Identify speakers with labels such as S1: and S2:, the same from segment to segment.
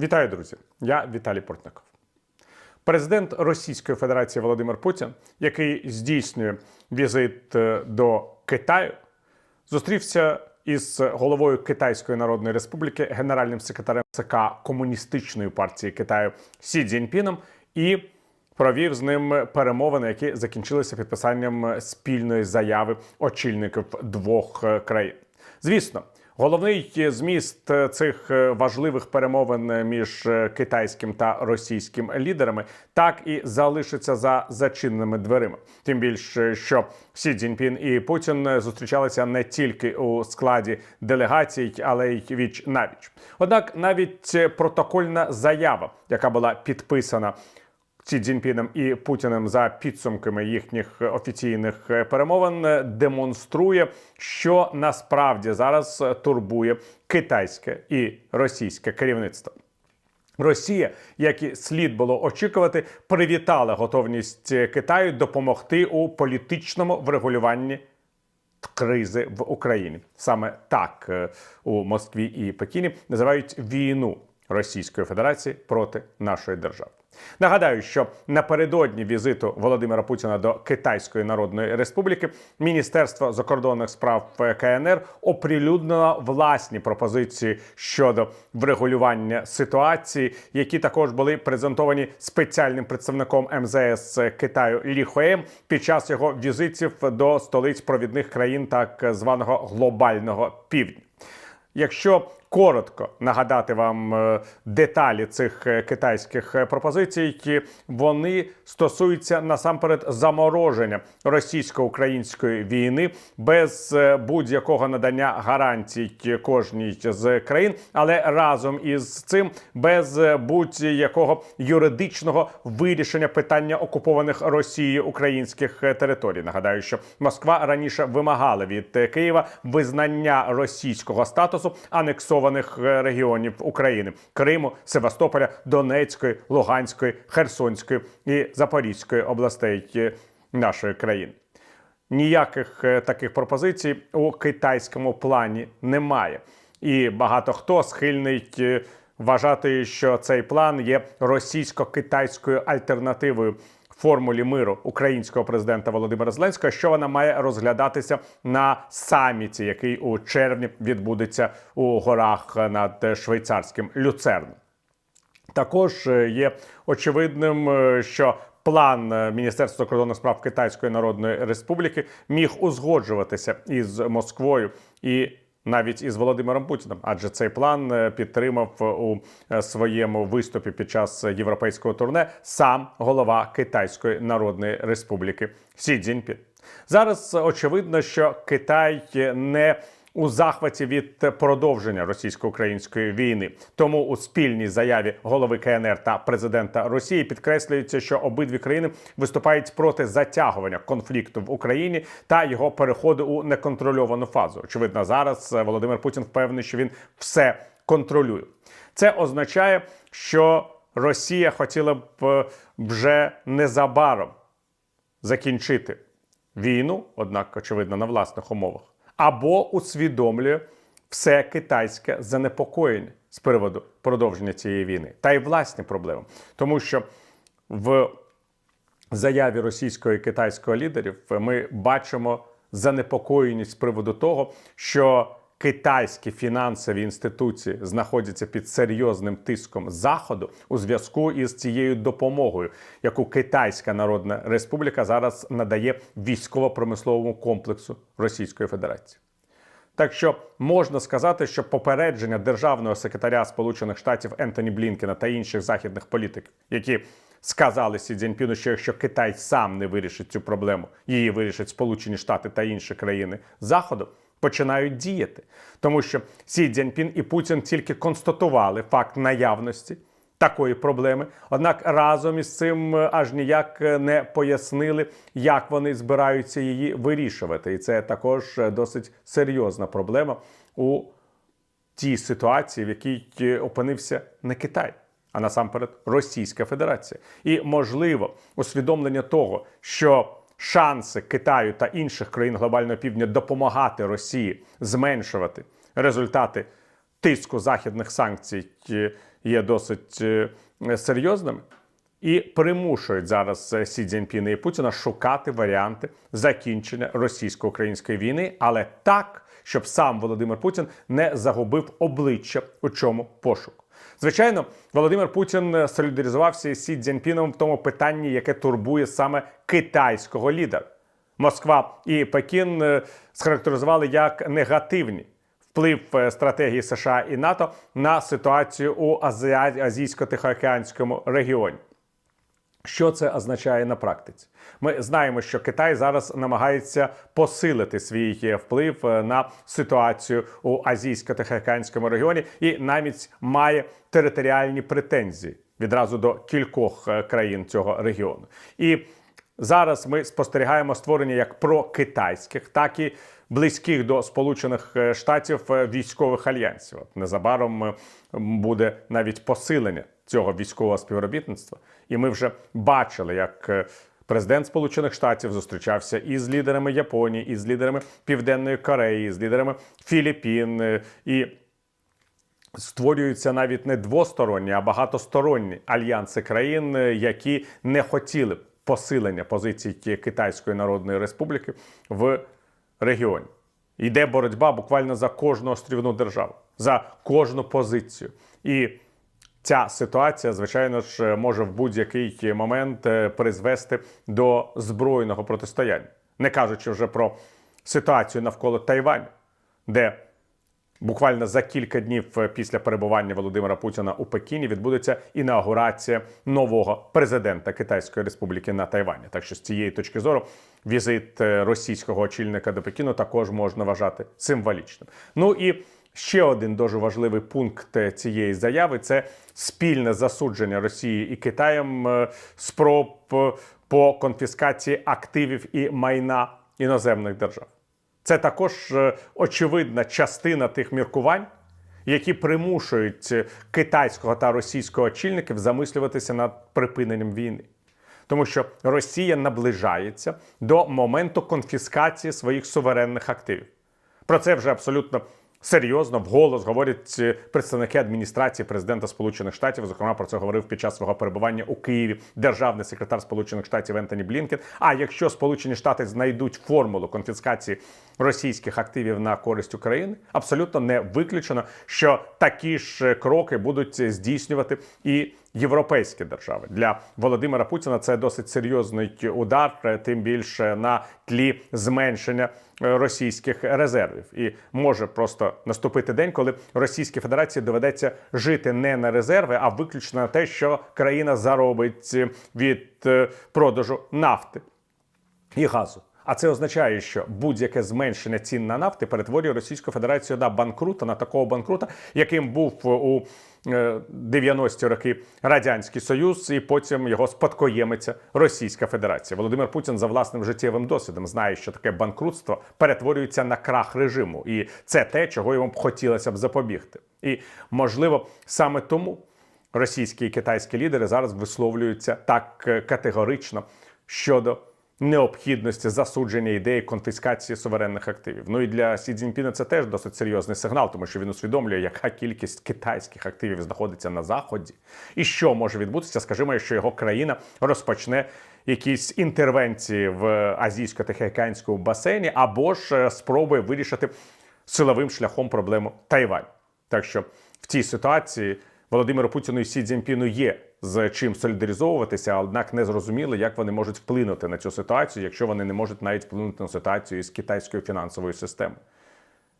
S1: Вітаю, друзі! Я Віталій Портников. Президент Російської Федерації Володимир Путін, який здійснює візит е, до Китаю, зустрівся із головою Китайської Народної Республіки, генеральним секретарем ЦК Комуністичної партії Китаю Сі Цзіньпіном і провів з ним перемовини, які закінчилися підписанням спільної заяви очільників двох е, країн. Звісно. Головний зміст цих важливих перемовин між китайським та російським лідерами так і залишиться за зачиненими дверима. Тим більше, що Сі Цзіньпін і Путін зустрічалися не тільки у складі делегацій, але й віч навіч. Однак, навіть протокольна заява, яка була підписана. Сі Цзіньпіном і Путіним за підсумками їхніх офіційних перемовин демонструє, що насправді зараз турбує китайське і російське керівництво. Росія, як і слід було очікувати, привітала готовність Китаю допомогти у політичному врегулюванні кризи в Україні. Саме так е, у Москві і Пекіні називають війну Російської Федерації проти нашої держави. Нагадаю, що напередодні візиту Володимира Путіна до Китайської Народної Республіки Міністерство закордонних справ КНР оприлюднило власні пропозиції щодо врегулювання ситуації, які також були презентовані спеціальним представником МЗС Китаю Лі Хуеєм під час його візитів до столиць провідних країн так званого глобального півдня. Якщо коротко нагадати вам е, деталі цих е, китайських е, пропозицій, вони стосуються насамперед замороження російсько-української війни без будь-якого надання гарантій кожній з країн, але разом із цим без будь-якого юридичного вирішення питання окупованих Росією українських територій. Нагадаю, що Москва раніше вимагала від Києва визнання російського статусу анексованих регіонів України Криму, Севастополя, Донецької, Луганської, Херсонської і Запорізької областей нашої країни. Ніяких е, таких пропозицій у китайському плані немає, і багато хто схильний е, вважати, що цей план є російсько-китайською альтернативою формулі миру українського президента Володимира Зеленського, що вона має розглядатися на саміті, який у червні відбудеться у горах над швейцарським люцерном. Також е, є очевидним, е, що план е, Міністерства закордонних справ Китайської Народної Республіки міг узгоджуватися із Москвою і навіть із Володимиром Путіним, адже цей план підтримав у своєму виступі під час європейського турне сам голова Китайської Народної Республіки Сі Цзіньпін. Зараз очевидно, що Китай не у захваті від продовження російсько-української війни. Тому у спільній заяві голови КНР та президента Росії підкреслюється, що обидві країни виступають проти затягування конфлікту в Україні та його переходу у неконтрольовану фазу. Очевидно, зараз Володимир Путін впевнений, що він все контролює. Це означає, що Росія хотіла б вже незабаром закінчити війну, однак, очевидно, на власних умовах або усвідомлює все китайське занепокоєння з приводу продовження цієї війни, та й власні проблеми, тому що в заяві російського і китайського лідерів ми бачимо занепокоєність з приводу того, що Китайські фінансові інституції знаходяться під серйозним тиском заходу у зв'язку із цією допомогою, яку Китайська Народна Республіка зараз надає військово-промисловому комплексу Російської Федерації. Так що можна сказати, що попередження державного секретаря Сполучених Штатів Ентоні Блінкена та інших західних політиків, які сказали Сі Цзіньпіну, що якщо Китай сам не вирішить цю проблему, її вирішать Сполучені Штати та інші країни Заходу починають діяти, тому що Сі Цзіньпін і Путін тільки констатували факт наявності такої проблеми. Однак разом із цим е, аж ніяк не пояснили, як вони збираються її вирішувати. І це також е, досить серйозна проблема у тій ситуації, в якій е, опинився не Китай. А насамперед Російська Федерація, і можливо усвідомлення того, що шанси Китаю та інших країн глобального півдня допомагати Росії зменшувати результати тиску західних санкцій е, є досить е, серйозними. І примушують зараз е, Сі Цзіньпіна і Путіна шукати варіанти закінчення російсько-української війни, але так, щоб сам Володимир Путін не загубив обличчя у чому пошуку. Звичайно, Володимир Путін е, солідаризувався із Сі Цзіньпіном в тому питанні, яке турбує саме китайського лідера. Москва і Пекін е, схарактеризували як негативні вплив е, стратегії США і НАТО на ситуацію у азійсько-тихоокеанському регіоні. Що це означає на практиці? Ми знаємо, що Китай зараз намагається посилити свій е, вплив е, на ситуацію у азійсько-тихоокеанському регіоні і навіть має територіальні претензії відразу до кількох е, країн цього регіону. І зараз ми спостерігаємо створення як прокитайських, так і близьких до Сполучених Штатів військових альянсів. От незабаром буде навіть посилення цього військового співробітництва. І ми вже бачили, як е, президент Сполучених Штатів зустрічався і з лідерами Японії, і з лідерами Південної Кореї, з лідерами Філіппін. е, І створюються навіть не двосторонні, а багатосторонні альянси країн, е, які не хотіли посилення позицій Китайської Народної Республіки в регіоні. Йде боротьба буквально за кожну острівну державу, за кожну позицію. І ця ситуація, звичайно ж, може в будь-який момент е, призвести до збройного протистояння, не кажучи вже про ситуацію навколо Тайваню, де Буквально за кілька днів е, після перебування Володимира Путіна у Пекіні відбудеться інаугурація нового президента Китайської Республіки на Тайвані. Так що з цієї точки зору візит е, російського очільника до Пекіну також можна вважати символічним. Ну і ще один дуже важливий пункт е, цієї заяви це спільне засудження Росії і Китаєм е, спроб е, по конфіскації активів і майна іноземних держав. Це також очевидна частина тих міркувань, які примушують китайського та російського очільників замислюватися над припиненням війни. Тому що Росія наближається до моменту конфіскації своїх суверенних активів. Про це вже абсолютно серйозно вголос говорять е, представники адміністрації президента Сполучених Штатів. Зокрема, про це говорив під час свого перебування у Києві державний секретар Сполучених Штатів Ентоні Блінкен. А якщо Сполучені Штати знайдуть формулу конфіскації російських активів на користь України, абсолютно не виключено, що такі ж кроки будуть здійснювати і європейські держави для Володимира Путіна. Це досить серйозний удар, е, тим більше на тлі зменшення е, російських резервів. І може просто наступити день, коли Російській Федерації доведеться жити не на резерви, а виключно на те, що країна заробить е, від продажу нафти і газу. А це означає, що будь-яке зменшення цін на нафти перетворює Російську Федерацію на банкрута, на такого банкрута, яким був у е, 90-ті роки Радянський Союз, і потім його спадкоємиця Російська Федерація. Володимир Путін за власним життєвим досвідом знає, що таке банкрутство перетворюється на крах режиму, і це те, чого йому б хотілося б запобігти. І можливо саме тому російські і китайські лідери зараз висловлюються так е, категорично щодо необхідності засудження ідеї конфіскації суверенних активів. Ну і для Сі Цзіньпіна це теж досить серйозний сигнал, тому що він усвідомлює, яка кількість китайських активів знаходиться на заході, і що може відбутися, скажімо, якщо його країна розпочне якісь інтервенції в азійсько-тихоокеанському басейні, або ж е, спробує вирішити силовим шляхом проблему Тайвань. Так що в цій ситуації Володимиру Путіну і Сі Цзіньпіну є з чим солідаризовуватися, однак не зрозуміло, як вони можуть вплинути на цю ситуацію, якщо вони не можуть навіть вплинути на ситуацію із китайською фінансовою системою.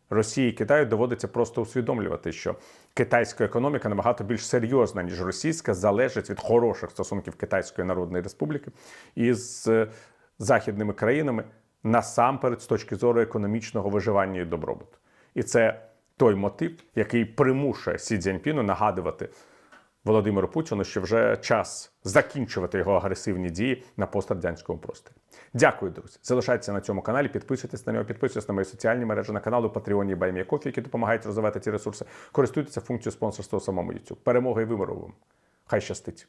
S1: Росії і Китаю доводиться просто усвідомлювати, що китайська економіка набагато більш серйозна, ніж російська, залежить від хороших стосунків Китайської Народної Республіки із е, західними країнами насамперед з точки зору економічного виживання і добробуту. І це той мотив, який примушує Сі Цзіньпіну нагадувати Володимиру Путіну, що вже час закінчувати його агресивні дії на пострадянському просторі. Дякую, друзі. Залишайтеся на цьому каналі, підписуйтесь на нього, підписуйтесь на мої соціальні мережі на каналу Patreon і BuyMeACoffee, які допомагають розвивати ці ресурси. Користуйтеся функцією спонсорства у самому YouTube. Перемоги і вимиру вам. Хай щастить!